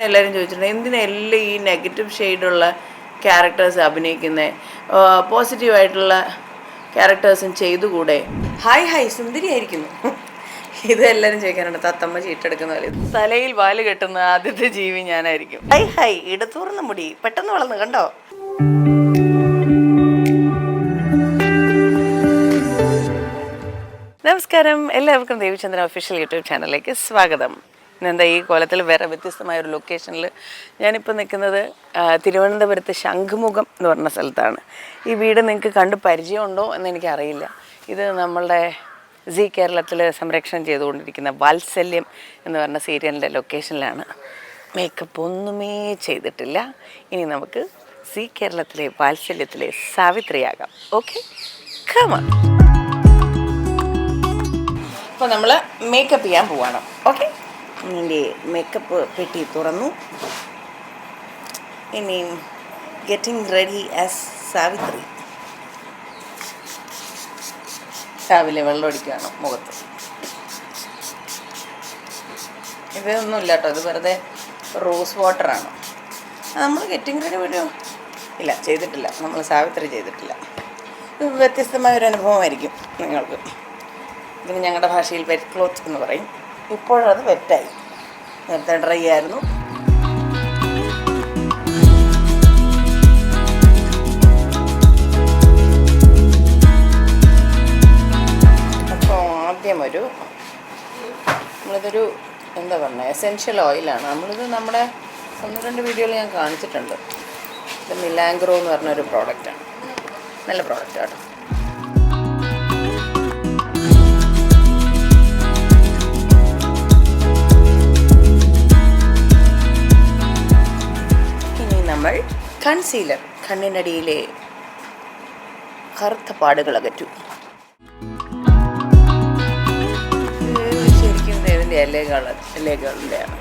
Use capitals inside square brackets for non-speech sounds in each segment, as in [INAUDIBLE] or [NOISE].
എല്ലാവരും ചോദിച്ചിട്ടുണ്ട് എന്തിനാ എല്ലാം ഈ നെഗറ്റീവ് ഷെയ്ഡുള്ള ക്യാരക്ടേഴ്സ് അഭിനയിക്കുന്നത് പോസിറ്റീവായിട്ടുള്ള ക്യാരക്ടേഴ്സും ചെയ്തുകൂടെ? ഹായ് ഹായ് സുന്ദരിയായിരിക്കുന്നു ഇത് എല്ലാവരും ചോദിക്കാനുണ്ട് തത്തമ്മ ചീട്ടെടുക്കുന്ന പോലെ. തലയിൽ വാൽ കെട്ടുന്ന ആദ്യത്തെ ജീവി ഞാനായിരിക്കും. ഹൈ ഹൈ ഇടത്തൂർന്ന മുടി പെട്ടെന്ന് വളർന്നു കണ്ടോ? നമസ്കാരം എല്ലാവർക്കും ദേവിചന്ദ്രൻ ഒഫീഷ്യൽ യൂട്യൂബ് ചാനലിലേക്ക് സ്വാഗതം. ഇന്നെന്താ ഈ കോലത്തിൽ വേറെ വ്യത്യസ്തമായ ഒരു ലൊക്കേഷനിൽ ഞാനിപ്പോൾ നിൽക്കുന്നത് തിരുവനന്തപുരത്ത് ശംഖുമുഖം എന്ന് പറഞ്ഞ സ്ഥലത്താണ്. ഈ വീട് നിങ്ങൾക്ക് കണ്ട് പരിചയമുണ്ടോ എന്ന് എനിക്കറിയില്ല. ഇത് നമ്മളുടെ സി കേരളത്തിൽ സംരക്ഷണം ചെയ്തുകൊണ്ടിരിക്കുന്ന വാത്സല്യം എന്ന് പറഞ്ഞ സീരിയലിന്റെ ലൊക്കേഷനിലാണ് മേക്കപ്പ് ഒന്നുമേ ചെയ്തിട്ടില്ല. ഇനി നമുക്ക് സി കേരളത്തിലെ വാത്സല്യത്തിലെ സാവിത്രിയാകാം. ഓക്കെ കമ അപ്പോൾ നമ്മൾ മേക്കപ്പ് ചെയ്യാൻ പോവാണ്. ഓക്കെ എന്റെ മേക്കപ്പ് പെട്ടി തുറന്നു. ഇനി ഗെറ്റിംഗ് റെഡി ആസ് സാവിത്രി രാവിലെ വെള്ളം അടിക്കുകയാണ് മുഖത്ത്. ഇതൊന്നുമില്ല കേട്ടോ ഇത് വെറുതെ റോസ് വാട്ടറാണ് നമ്മൾ ഗെറ്റിംഗ് റെഡി വീഡിയോ ഇല്ല ചെയ്തിട്ടില്ല. നമ്മൾ സാവിത്രി ചെയ്തിട്ടില്ല. വ്യത്യസ്തമായ ഒരു അനുഭവമായിരിക്കും നിങ്ങൾക്ക്. ഇതിന് ഞങ്ങളുടെ ഭാഷയിൽ വെറ്റ് ക്ലോത്ത് എന്ന് പറയും. ഇപ്പോഴത് വെറ്റായി. നേരത്തെ ഡ്രൈ ആയിരുന്നു. അപ്പോൾ ആദ്യം ഒരു നമ്മളിതൊരു എന്താ പറഞ്ഞത് എസെൻഷ്യൽ ഓയിലാണ് നമ്മളിത് നമ്മുടെ ഒന്ന് രണ്ട് വീഡിയോയിൽ ഞാൻ കാണിച്ചിട്ടുണ്ട്. ഇത് മിലാങ്ക്രോ എന്ന് പറഞ്ഞൊരു പ്രോഡക്റ്റാണ് നല്ല പ്രോഡക്റ്റ് കേട്ടോ. നമ്മൾ കൺസീലർ കണ്ണിനടിയിലെ കറുത്ത പാടുകൾ അകറ്റു. ശരിക്കും ഇതിന്റെ ഇലകൾ ഇലകളുടെയാണ്.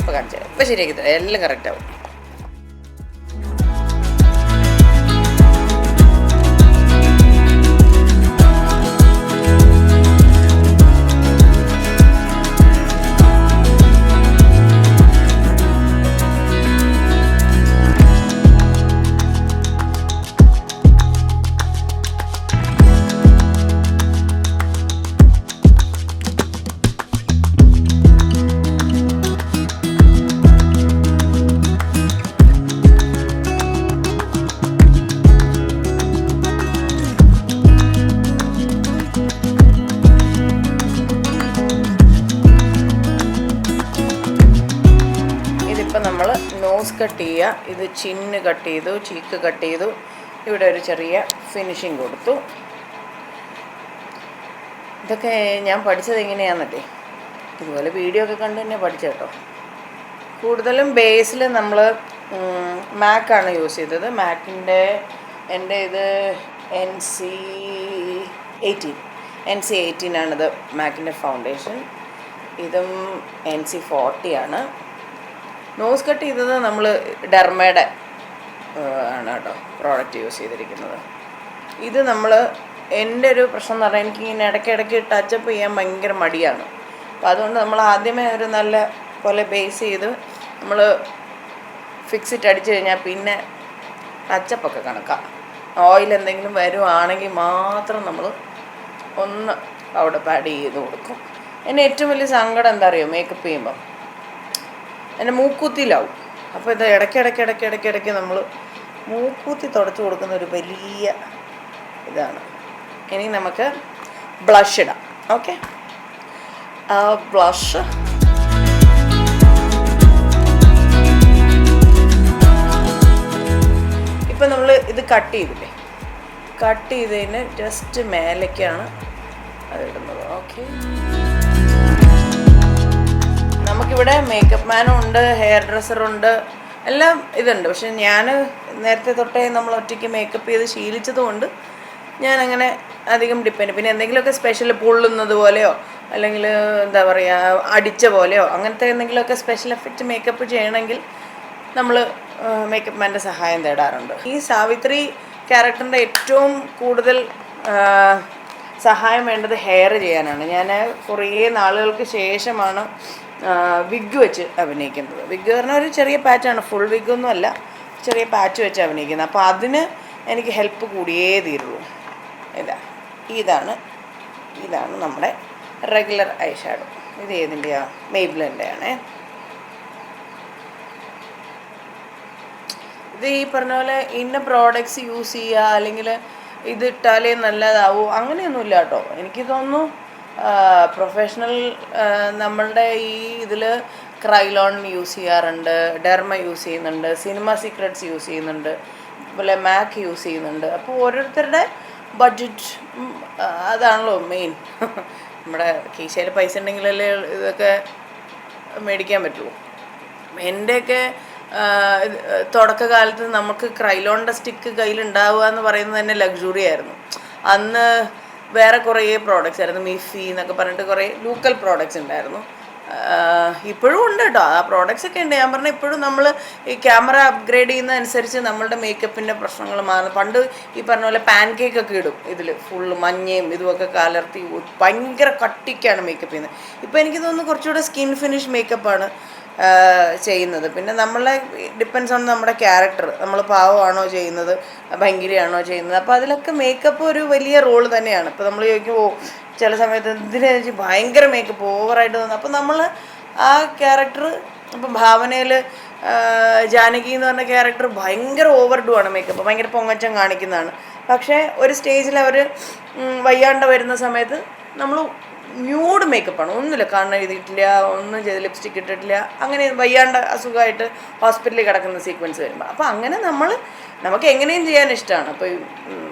ഇപ്പം കാണിച്ചു ഇപ്പം ശരിയാക്കി തരാം. എല്ലാം കറക്റ്റ് ഇത് ചിന്ന് കട്ട് ചെയ്തു ചീക്ക് കട്ട് ചെയ്തു. ഇവിടെ ഒരു ചെറിയ ഫിനിഷിങ് കൊടുത്തു. ഇതൊക്കെ ഞാൻ പഠിച്ചത് എങ്ങനെയാണെന്നല്ലേ ഇതുപോലെ വീഡിയോ ഒക്കെ കണ്ട് തന്നെ പഠിച്ച കേട്ടോ. കൂടുതലും ബേസിൽ നമ്മൾ മാക്കാണ് യൂസ് ചെയ്തത്. മാക്കിന്റെ എന്റെ ഇത് N C eighteen N C eighteen ആണിത് മാക്കിന്റെ ഫൗണ്ടേഷൻ ഇതും എൻ സി ഫോർട്ടിയാണ് നോസ് കട്ട് ചെയ്തത് നമ്മൾ ഡെർമയുടെ ആണ് കേട്ടോ പ്രോഡക്റ്റ് യൂസ് ചെയ്തിരിക്കുന്നത്. ഇത് നമ്മൾ എന്റെ ഒരു പ്രശ്നം എന്ന് പറഞ്ഞാൽ എനിക്ക് ഇങ്ങനെ ഇടയ്ക്കിടയ്ക്ക് ടച്ചപ്പ് ചെയ്യാൻ ഭയങ്കര മടിയാണ്. അപ്പോൾ അതുകൊണ്ട് നമ്മൾ ആദ്യമേ ഒരു നല്ല പോലെ ബേസ് ചെയ്ത് നമ്മൾ ഫിക്സിറ്റ് അടിച്ചു കഴിഞ്ഞാൽ പിന്നെ ടച്ചപ്പൊക്കെ കണക്കാം. ഓയിൽ എന്തെങ്കിലും വരുവാണെങ്കിൽ മാത്രം നമ്മൾ ഒന്ന് അവിടെ പാഡ് ചെയ്ത് കൊടുക്കും. എന്നെ ഏറ്റവും വലിയ സങ്കടം എന്താ അറിയോ? മേക്കപ്പ് ചെയ്യുമ്പം. എന്റെ മൂക്കൂത്തിയിലാവും. അപ്പോൾ ഇത് ഇടയ്ക്ക് ഇടയ്ക്ക് ഇടയ്ക്ക് ഇടയ്ക്ക് ഇടയ്ക്ക് നമ്മൾ മൂക്കൂത്തി തുടച്ച് കൊടുക്കുന്ന ഒരു വലിയ ഇതാണ്. ഇനി നമുക്ക് ബ്ലഷ് ഇടാം. ഓക്കെ ബ്ലഷ് ഇപ്പം നമ്മൾ ഇത് കട്ട് ചെയ്തില്ലേ? കട്ട് ചെയ്തതിന് ജസ്റ്റ് മേലേക്കാണ് അത് ഇടുന്നത്. ഓക്കെ നമുക്കിവിടെ മേക്കപ്പ് മാനും ഉണ്ട് ഹെയർ ഡ്രസ്സറുണ്ട് എല്ലാം ഇതുണ്ട്. പക്ഷെ ഞാൻ നേരത്തെ തൊട്ടേ നമ്മൾ ഒറ്റയ്ക്ക് മേക്കപ്പ് ചെയ്ത് ശീലിച്ചതുകൊണ്ട് ഞാൻ അങ്ങനെ അധികം ഡിപ്പെൻഡ് പിന്നെ എന്തെങ്കിലുമൊക്കെ സ്പെഷ്യൽ പൊള്ളുന്നത് പോലെയോ അല്ലെങ്കിൽ എന്താ പറയുക അടിച്ച പോലെയോ അങ്ങനത്തെ എന്തെങ്കിലുമൊക്കെ സ്പെഷ്യൽ എഫക്റ്റ് മേക്കപ്പ് ചെയ്യണമെങ്കിൽ നമ്മൾ മേക്കപ്പ് മാന്റെ സഹായം തേടാറുണ്ട്. ഈ സാവിത്രി ക്യാരക്ടറിന്റെ ഏറ്റവും കൂടുതൽ സഹായം വേണ്ടത് ഹെയർ ചെയ്യാനാണ്. ഞാൻ കുറേ നാളുകൾക്ക് ശേഷമാണ് വിഗ് വെച്ച് അഭിനയിക്കുന്നത്. വിഗ് പറഞ്ഞാൽ ഒരു ചെറിയ പാറ്റാണ് ഫുൾ വിഗൊന്നും അല്ല. ചെറിയ പാറ്റ് വെച്ച് അഭിനയിക്കുന്നത്. അപ്പോൾ അതിന് എനിക്ക് ഹെൽപ്പ് കൂടിയേ തീരുള്ളൂ. ഇതാ. ഇതാണ്. ഇതാണ് നമ്മുടെ റെഗുലർ ഐ ഷാഡോ ഇത് ഏതിന്റെയാണ് മെയ്ബിളിന്റെ ആണേ ഇത് ഈ പറഞ്ഞ പോലെ ഇന്ന പ്രോഡക്ട്സ് യൂസ് ചെയ്യുക അല്ലെങ്കിൽ ഇതിട്ടാലേ നല്ലതാവൂ? അങ്ങനെയൊന്നുമില്ല കേട്ടോ. എനിക്ക് തോന്നുന്നു പ്രൊഫഷണൽ നമ്മളുടെ ഈ ഇതിൽ ക്രൈലോൺ യൂസ് ചെയ്യാറുണ്ട് ഡെർമ യൂസ് ചെയ്യുന്നുണ്ട് സിനിമ സീക്രട്സ് യൂസ് ചെയ്യുന്നുണ്ട് അതുപോലെ മാക്ക് യൂസ് ചെയ്യുന്നുണ്ട്. അപ്പോൾ ഓരോരുത്തരുടെ ബഡ്ജറ്റ് അതാണല്ലോ മെയിൻ [LAUGHS] നമ്മുടെ കീശയിൽ പൈസ ഉണ്ടെങ്കിലല്ലേ ഇതൊക്കെ മേടിക്കാൻ പറ്റുള്ളൂ. എന്റെയൊക്കെ തുടക്കകാലത്ത് നമുക്ക് ക്രൈലോണിന്റെ സ്റ്റിക്ക് കയ്യിലുണ്ടാവുക എന്ന് പറയുന്നത് തന്നെ ലക്ഷറി ആയിരുന്നു. അന്ന് വേറെ കുറേ പ്രോഡക്റ്റ്സ് ആയിരുന്നു. മിഫി എന്നൊക്കെ പറഞ്ഞിട്ട് കുറേ ലോക്കൽ പ്രോഡക്റ്റ്സ് ഉണ്ടായിരുന്നു. ഇപ്പോഴും ഉണ്ട് കേട്ടോ. ആ പ്രോഡക്റ്റ്സ് ഒക്കെ ഉണ്ട്. ഞാൻ പറഞ്ഞ ഇപ്പോഴും നമ്മൾ ഈ ക്യാമറ അപ്ഗ്രേഡ് ചെയ്യുന്നതനുസരിച്ച് നമ്മളുടെ മേക്കപ്പിന്റെ പ്രശ്നങ്ങൾ മാറുന്നു. പണ്ട് ഈ പറഞ്ഞ പോലെ പാൻ കേക്ക് ഒക്കെ ഇടും. ഇതിൽ ഫുള്ള് മഞ്ഞയും ഇതുമൊക്കെ കലർത്തി ഭയങ്കര കട്ടിക്കാണ് മേക്കപ്പ് ചെയ്യുന്നത്. ഇപ്പോൾ എനിക്ക് തോന്നുന്നു കുറച്ചുകൂടെ സ്കിൻ ഫിനിഷ് മേക്കപ്പാണ് ചെയ്യുന്നത്. പിന്നെ നമ്മളെ ഡിപ്പെൻസ് ഓൺ നമ്മുടെ ക്യാരക്ടർ നമ്മൾ പാവമാണോ ചെയ്യുന്നത്? ഭയങ്കരയാണോ ചെയ്യുന്നത്? അപ്പോൾ അതിലൊക്കെ മേക്കപ്പ് ഒരു വലിയ റോൾ തന്നെയാണ്. ഇപ്പോൾ നമ്മൾ ചോദിക്കും ഓ ചില സമയത്ത് എന്തിനാ ഭയങ്കര മേക്കപ്പ് ഓവറായിട്ട് തോന്നുന്നു അപ്പോൾ നമ്മൾ ആ ക്യാരക്ടർ ഇപ്പം ഭാവനയിൽ ജാനകി എന്ന് പറഞ്ഞ ക്യാരക്ടർ ഭയങ്കര ഓവർ ഡു ആണ് മേക്കപ്പ് ഭയങ്കര പൊങ്ങച്ചം കാണിക്കുന്നതാണ്. പക്ഷേ ഒരു സ്റ്റേജിൽ അവർ വയ്യാണ്ട് വരുന്ന സമയത്ത് നമ്മൾ ന്യൂഡ് മേക്കപ്പാണ് ഒന്നുമില്ല. കണ്ണ് എഴുതിയിട്ടില്ല ഒന്നും ചെയ്ത് ലിപ്സ്റ്റിക് ഇട്ടിട്ടില്ല. അങ്ങനെ വയ്യാണ്ട് അസുഖമായിട്ട് ഹോസ്പിറ്റലിൽ കിടക്കുന്ന സീക്വൻസ് വരുമ്പോൾ അപ്പോൾ അങ്ങനെ നമ്മൾ നമുക്ക് എങ്ങനെയും ചെയ്യാൻ ഇഷ്ടമാണ് അപ്പോൾ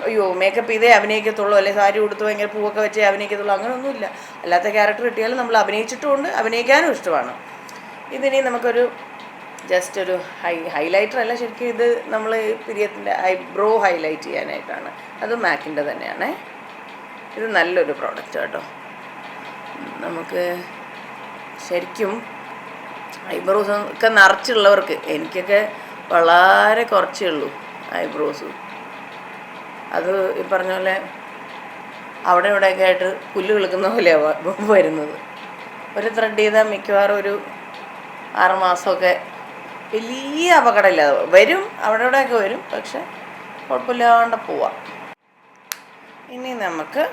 അയ്യോ മേക്കപ്പ് ചെയ്തേ അഭിനയിക്കത്തുള്ളൂ അല്ലെങ്കിൽ സാരി കൊടുത്ത് ഭയങ്കര പൂവൊക്കെ വെച്ചേ അഭിനയിക്കത്തുള്ളൂ അങ്ങനെയൊന്നുമില്ല അല്ലാത്ത ക്യാരക്ടർ കിട്ടിയാലും നമ്മൾ അഭിനയിച്ചിട്ടുമുണ്ട് അഭിനയിക്കാനും ഇഷ്ടമാണ്. ഇതിനി നമുക്കൊരു ജസ്റ്റ് ഒരു ഹൈ ഹൈലൈറ്റർ അല്ല ശരിക്കും ഇത് നമ്മൾ പിരിയത്തിന്റെ ഐബ്രോ ഹൈലൈറ്റ് ചെയ്യാനായിട്ടാണ്. അത് മാക്കിന്റെ തന്നെയാണേ. ഇത് നല്ലൊരു പ്രോഡക്റ്റ് കേട്ടോ. നമുക്ക് ശരിക്കും ഐബ്രോസ് ഒക്കെ നിറച്ചുള്ളവർക്ക് എനിക്കൊക്കെ വളരെ കുറച്ചേ ഉള്ളൂ ഐബ്രോസ്. അത് ഈ പറഞ്ഞ പോലെ അവിടെ ഇവിടെയൊക്കെ ആയിട്ട് പുല്ല് കിളിക്കുന്ന പോലെയാണ് വരുന്നത്. ഒരു ത്രെഡ് ചെയ്താൽ മിക്കവാറും ഒരു ആറുമാസമൊക്കെ വലിയ അപകടമില്ലാതെ വരും അവിടെ ഇവിടെയൊക്കെ വരും പക്ഷെ കുഴപ്പമില്ലാണ്ട് പോവാം. ഇനി നമുക്ക്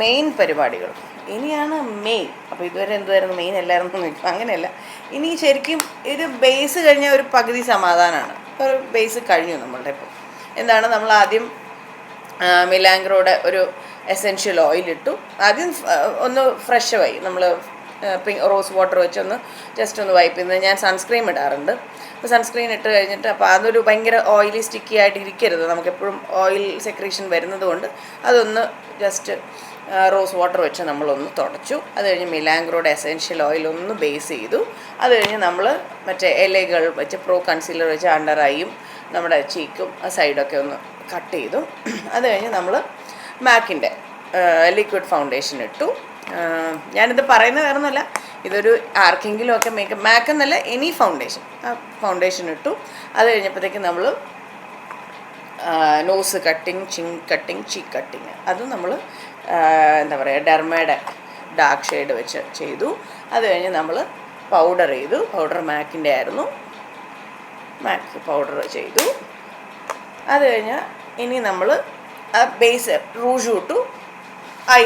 മെയിൻ പരിപാടികൾ. ഇനിയാണ് മെയിൻ. അപ്പോൾ ഇതുവരെ എന്തുവായിരുന്നു? മെയിൻ അല്ലായിരുന്നു ചോദിക്കും. അങ്ങനെയല്ല. ഇനി ശരിക്കും ഇത് ബേസ് കഴിഞ്ഞ ഒരു പകുതി സമാധാനമാണ്. ഒരു ബേസ് കഴിഞ്ഞു നമ്മളുടെ ഇപ്പോൾ എന്താണ്? നമ്മൾ ആദ്യം മിലാങ്കറോടെ ഒരു എസെൻഷ്യൽ ഓയിൽ ഇട്ടു. ആദ്യം ഒന്ന് ഫ്രഷ് ആയി. നമ്മൾ റോസ് വാട്ടർ വെച്ചൊന്ന് ജസ്റ്റ് ഒന്ന് വൈപ്പ് ചെയ്യുന്നത് ഞാൻ സൺസ്ക്രീം ഇടാറുണ്ട്. അപ്പോൾ സൺസ്ക്രീൻ ഇട്ട് കഴിഞ്ഞിട്ട് അപ്പോൾ അതൊരു ഭയങ്കര ഓയിലി സ്റ്റിക്കി ആയിട്ട് ഇരിക്കരുത്. നമുക്കെപ്പോഴും ഓയിൽ സെക്രീഷൻ വരുന്നത് കൊണ്ട് അതൊന്ന് ജസ്റ്റ് റോസ് വാട്ടർ വെച്ച് നമ്മളൊന്ന് തുടച്ചു. അത് കഴിഞ്ഞ് മിലാങ്ക്രോയുടെ എസെൻഷ്യൽ ഓയിൽ ഒന്ന് ബേസ് ചെയ്തു. അത് കഴിഞ്ഞ് നമ്മൾ മറ്റേ ഇലകൾ വെച്ച് പ്രോ കൺസീലർ വെച്ച് അണ്ടർ ഐയും നമ്മുടെ ചീക്കും സൈഡൊക്കെ ഒന്ന് കട്ട് ചെയ്തു. അത് കഴിഞ്ഞ് നമ്മൾ മാക്കിന്റെ ലിക്വിഡ് ഫൗണ്ടേഷൻ ഇട്ടു. ഞാനിത് പറയുന്നത് വേറെ ഒന്നുമല്ല ഇതൊരു ആർക്കെങ്കിലും ഒക്കെ മേക്കപ്പ് മാക്ക് എന്നല്ല എനി ഫൗണ്ടേഷൻ ആ ഫൗണ്ടേഷൻ ഇട്ടു. അത് കഴിഞ്ഞപ്പോഴത്തേക്ക് നമ്മൾ nose cutting chin cutting cheek cutting അത് നമ്മൾ എന്താ പറയുക ഡെർമയുടെ ഡാർക്ക് ഷെയ്ഡ് വെച്ച് ചെയ്തു. അത് കഴിഞ്ഞ് നമ്മൾ പൗഡർ ചെയ്തു. പൗഡർ മാക്കിന്റെ ആയിരുന്നു. മാക്ക് പൗഡർ ചെയ്തു. അത് കഴിഞ്ഞ് ഇനി നമ്മൾ ബേസ് റൂഷ് ഇട്ടു. ഐ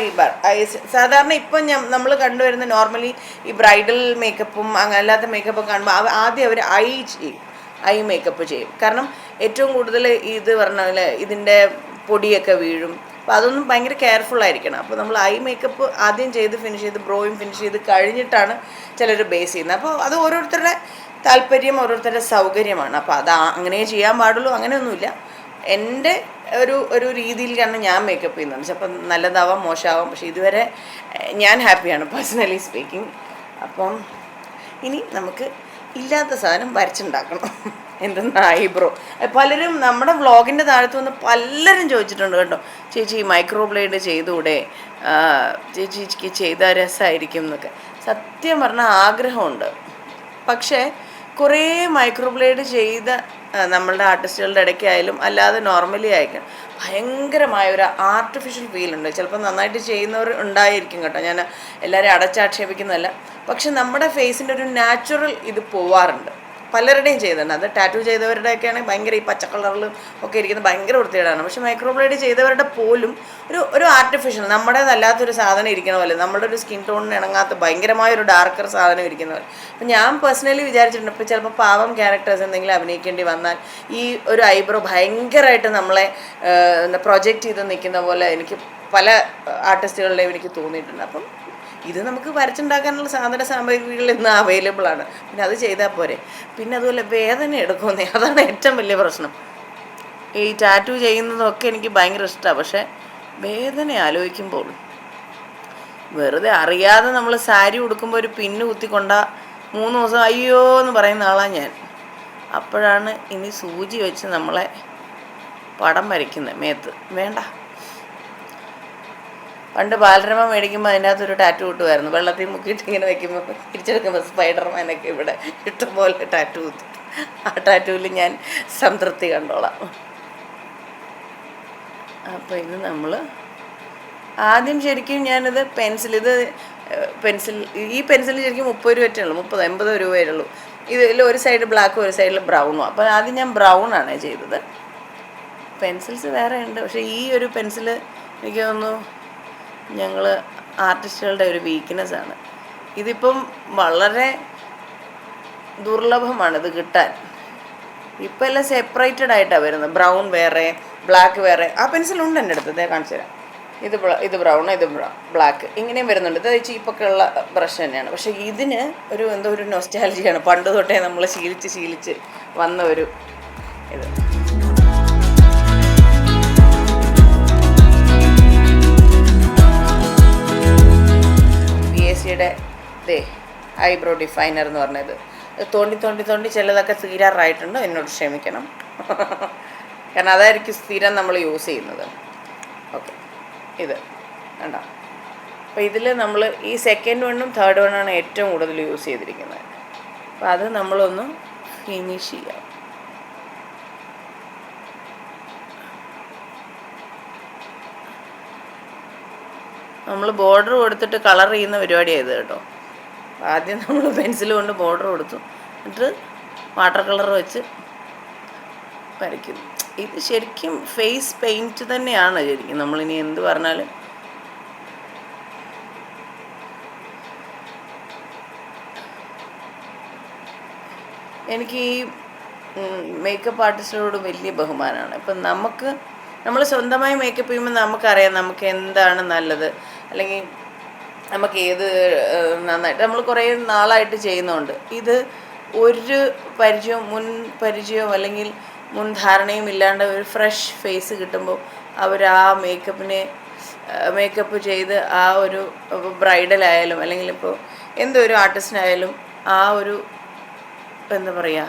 ഐ സാധാരണ ഇപ്പം ഞാൻ നമ്മൾ കണ്ടുവരുന്ന നോർമലി ഈ ബ്രൈഡൽ മേക്കപ്പും അങ്ങനെ അല്ലാത്ത മേക്കപ്പും കാണുമ്പോൾ ആദ്യം അവർ ഐ ചെയ്യും. ഐ മേക്കപ്പ് ചെയ്യും. കാരണം ഏറ്റവും കൂടുതൽ ഇത് പറഞ്ഞ ഇതിന്റെ പൊടിയൊക്കെ വീഴും. അപ്പോൾ അതൊന്നും ഭയങ്കര കെയർഫുൾ ആയിരിക്കണം. അപ്പോൾ നമ്മൾ ഐ മേക്കപ്പ് ആദ്യം ചെയ്ത് ഫിനിഷ് ചെയ്ത് ബ്രോയും ഫിനിഷ് ചെയ്ത് കഴിഞ്ഞിട്ടാണ് ചിലർ ബേസ് ചെയ്യുന്നത്. അപ്പോൾ അത് ഓരോരുത്തരുടെ താല്പര്യം ഓരോരുത്തരുടെ സൗകര്യമാണ്. അപ്പോൾ അത് അങ്ങനെ ചെയ്യാൻ പാടുള്ളൂ. അങ്ങനെയൊന്നുമില്ല. എന്റെ ഒരു ഒരു രീതിയിലാണ് ഞാൻ മേക്കപ്പ് ചെയ്യുന്നത് ചിലപ്പം നല്ലതാവാം മോശമാവാം. പക്ഷേ ഇതുവരെ ഞാൻ ഹാപ്പിയാണ് പേഴ്സണലി സ്പീക്കിംഗ് അപ്പം ഇനി നമുക്ക് ഇല്ലാത്ത സാധനം വരച്ചുണ്ടാക്കണം. എന്തെന്ന് ഐബ്രോ പലരും നമ്മുടെ വ്ളോഗിന്റെ താഴത്ത് വന്ന് പലരും ചോദിച്ചിട്ടുണ്ട് കേട്ടോ. ചേച്ചി മൈക്രോ ബ്ലേഡ് ചെയ്തുകൂടെ ചേച്ചിക്ക് ചെയ്താൽ രസമായിരിക്കും എന്നൊക്കെ. സത്യം പറഞ്ഞാൽ ആഗ്രഹമുണ്ട്. പക്ഷേ കുറേ മൈക്രോ ബ്ലേഡ് ചെയ്ത നമ്മളുടെ ആർട്ടിസ്റ്റുകളുടെ ഇടയ്ക്കായാലും അല്ലാതെ നോർമലി ആയിരിക്കണം ഭയങ്കരമായ ഒരു ആർട്ടിഫിഷ്യൽ ഫീൽ ഉണ്ട്. ചിലപ്പോൾ നന്നായിട്ട് ചെയ്യുന്നവർ ഉണ്ടായിരിക്കും കേട്ടോ. ഞാൻ എല്ലാവരെയും അടച്ചാക്ഷേപിക്കുന്നതല്ല. പക്ഷെ നമ്മുടെ ഫേസിന്റെ ഒരു നാച്ചുറൽ ഇത് പോവാറുണ്ട്. പലരുടെയും ചെയ്തിട്ടുണ്ട് അത് ടാറ്റു ചെയ്തവരുടെയൊക്കെ ഭയങ്കര ഈ പച്ച കളറിലും ഒക്കെ ഇരിക്കുന്ന ഭയങ്കര വൃത്തികേടാണ്. പക്ഷെ മൈക്രോബ്ലേഡ് ചെയ്തവരുടെ പോലും ഒരു ഒരു ആർട്ടിഫിഷ്യൽ നമ്മുടേതല്ലാത്തൊരു സാധനം ഇരിക്കുന്ന പോലെ നമ്മുടെ ഒരു സ്കിൻ ടോണിന് ഇണങ്ങാത്ത ഭയങ്കരമായ ഒരു ഡാർക്കർ സാധനം ഇരിക്കുന്ന പോലെ. അപ്പം ഞാൻ പേഴ്സണലി വിചാരിച്ചിട്ടുണ്ട് ഇപ്പോൾ ചിലപ്പോൾ പാവം ക്യാരക്ടേഴ്സ് എന്തെങ്കിലും അഭിനയിക്കേണ്ടി വന്നാൽ ഈ ഒരു ഐബ്രോ ഭയങ്കരമായിട്ട് നമ്മളെ പ്രൊജക്റ്റ് ചെയ്ത് നിൽക്കുന്ന പോലെ എനിക്ക് പല ആർട്ടിസ്റ്റുകളുടെയും എനിക്ക് തോന്നിയിട്ടുണ്ട്. അപ്പം ഇത് നമുക്ക് വരച്ചുണ്ടാക്കാനുള്ള സാധന സാമഗ്രികൾ ഇന്ന് അവൈലബിൾ ആണ്. പിന്നെ അത് ചെയ്താൽ പോരെ. പിന്നെ അതുപോലെ വേദന എടുക്കുന്നേ അതാണ് ഏറ്റവും വലിയ പ്രശ്നം. ഈ ടാറ്റു ചെയ്യുന്നതൊക്കെ എനിക്ക് ഭയങ്കര ഇഷ്ടമാണ് പക്ഷേ വേദന ആലോചിക്കുമ്പോൾ വെറുതെ അറിയാതെ നമ്മൾ സാരി ഉടുക്കുമ്പോൾ ഒരു പിന്ന് കുത്തിക്കൊണ്ട മൂന്ന് ദിവസം അയ്യോ എന്ന് പറയുന്ന ആളാണ് ഞാൻ. അപ്പോഴാണ് ഇനി സൂചി വെച്ച് നമ്മളെ പടം വരയ്ക്കുന്നത്. മേത്ത്. വേണ്ട. പണ്ട് ബാലരമ മേടിക്കുമ്പോൾ അതിനകത്ത് ഒരു ടാറ്റു കിട്ടുമായിരുന്നു. വെള്ളത്തിൽ മുക്കിയിട്ട് ഇങ്ങനെ വെക്കുമ്പോൾ തിരിച്ചെടുക്കുമ്പോൾ സ്പൈഡർമാനൊക്കെ ഇവിടെ ഇഷ്ടംപോലെ ടാറ്റു കുത്തി ആ ടാറ്റുവിൽ ഞാൻ സംതൃപ്തി കണ്ടോളാം. അപ്പോൾ ഇത് നമ്മൾ ആദ്യം ശരിക്കും ഞാനിത് പെൻസിൽ ഇത് പെൻസിൽ ഈ പെൻസിൽ ശരിക്കും മുപ്പത് രൂപ ഉള്ളൂ. മുപ്പത് എൺപത് രൂപയേ ഉള്ളൂ. ഇതിൽ ഒരു സൈഡ് ബ്ലാക്കും ഒരു സൈഡിൽ ബ്രൗണും അപ്പോൾ ആദ്യം ഞാൻ ബ്രൗൺ ആണ് ചെയ്തത്. പെൻസിൽസ് വേറെ ഉണ്ട്. പക്ഷേ ഈ ഒരു പെൻസിൽ എനിക്ക് തോന്നുന്നു ഞങ്ങൾ ആർട്ടിസ്റ്റുകളുടെ ഒരു വീക്ക്നെസ് ആണ്. ഇതിപ്പം വളരെ ദുർലഭമാണ് ഇത് കിട്ടാൻ. ഇപ്പം എല്ലാം സെപ്പറേറ്റഡ് ആയിട്ടാണ് വരുന്നത്. ബ്രൗൺ വേറെ ബ്ലാക്ക് വേറെ. ആ പെൻസിൽ ഉണ്ട് എന്റെ അടുത്ത്. ഇതേ കാണിച്ചു തരാം. ഇത് ഇത് ബ്രൗൺ ഇത് ബ്ലാക്ക് ഇങ്ങനെയും വരുന്നുണ്ട്. ഇത് ചീപ്പൊക്കെ ഉള്ള ബ്രഷ് തന്നെയാണ്. പക്ഷേ ഇതിന് ഒരു എന്തോ ഒരു നൊസ്റ്റാലജിയാണ് പണ്ട് തൊട്ടേ നമ്മൾ ശീലിച്ച് ശീലിച്ച് വന്ന ഒരു ഇത്. ഇതേ ദേ ഐബ്രോ ഡിഫൈനർ എന്ന് പറഞ്ഞത്. തോണ്ടി തോണ്ടി തോണ്ടി ചിലതൊക്കെ തീരാറായിട്ടുണ്ട്. എന്നോട് ക്ഷമിക്കണം. [LAUGHS] കാരണം അതായിരിക്കും സ്ഥിരം നമ്മൾ യൂസ് ചെയ്യുന്നത്. ഓക്കെ ഇത് കണ്ടോ? അപ്പോൾ ഇതിൽ നമ്മൾ ഈ സെക്കൻഡ് വണ്ണും തേർഡ് വണ്ണാണ് ഏറ്റവും കൂടുതൽ യൂസ് ചെയ്തിരിക്കുന്നത്. അപ്പോൾ അത് നമ്മളൊന്ന് ഫിനിഷ് ചെയ്യാം. നമ്മൾ ബോർഡർ കൊടുത്തിട്ട് കളർ ചെയ്യുന്ന പരിപാടിയാണ് ഇത് കേട്ടോ. ആദ്യം നമ്മൾ പെൻസിൽ കൊണ്ട് ബോർഡർ കൊടുത്തു. എന്നിട്ട് വാട്ടർ കളർ വെച്ച് വരയ്ക്കുന്നു. ഇത് ശരിക്കും ഫേസ് പെയിന്റ് തന്നെയാണ് ശരിക്കും. നമ്മളിനി എന്ത് പറഞ്ഞാലും എനിക്ക് ഈ മേക്കപ്പ് ആർട്ടിസ്റ്റിനോട് വലിയ ബഹുമാനമാണ്. ഇപ്പം നമുക്ക് നമ്മൾ സ്വന്തമായി മേക്കപ്പ് ചെയ്യുമ്പോൾ നമുക്കറിയാം നമുക്ക് എന്താണ് നല്ലത്. അല്ലെങ്കിൽ നമുക്ക് ഏത് നന്നായിട്ട് നമ്മൾ കുറേ നാളായിട്ട് ചെയ്യുന്നുണ്ട്. ഇത് ഒരു പരിചയവും മുൻ പരിചയവും അല്ലെങ്കിൽ മുൻ ധാരണയും ഇല്ലാണ്ട് ഒരു ഫ്രഷ് ഫേസ് കിട്ടുമ്പോൾ അവർ ആ മേക്കപ്പിനെ മേക്കപ്പ് ചെയ്ത് ആ ഒരു ബ്രൈഡലായാലും അല്ലെങ്കിൽ ഇപ്പോൾ എന്തൊരു ആർട്ടിസ്റ്റിനായാലും ആ ഒരു എന്താ പറയുക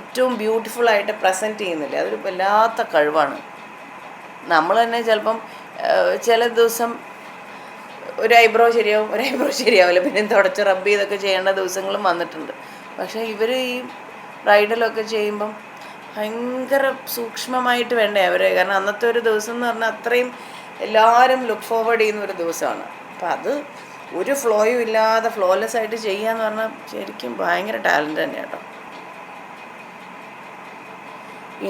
ഏറ്റവും ബ്യൂട്ടിഫുള്ളായിട്ട് പ്രസന്റ് ചെയ്യുന്നില്ലേ? അതൊരു വല്ലാത്ത കഴിവാണ്. നമ്മൾ തന്നെ ചിലപ്പം ചില ദിവസം ഒരു ഐബ്രോ ശരിയാവും ഒരു ഐബ്രോ ശരിയാവില്ല. പിന്നെ തുടച്ച് റബ്ബ് ചെയ്തൊക്കെ ചെയ്യേണ്ട ദിവസങ്ങളും വന്നിട്ടുണ്ട്. പക്ഷേ ഇവർ ഈ ബ്രൈഡലൊക്കെ ചെയ്യുമ്പം ഭയങ്കര സൂക്ഷ്മമായിട്ട് വേണ്ടേ അവരെ? കാരണം അന്നത്തെ ഒരു ദിവസം എന്ന് പറഞ്ഞാൽ അത്രയും എല്ലാവരും ലുക്ക് ഫോർവേഡ് ചെയ്യുന്ന ഒരു ദിവസമാണ്. അപ്പം അത് ഒരു ഫ്ലോയും ഇല്ലാതെ ഫ്ലോലെസ് ആയിട്ട് ചെയ്യാന്ന് പറഞ്ഞാൽ ശരിക്കും ഭയങ്കര ടാലന്റ് തന്നെ കേട്ടോ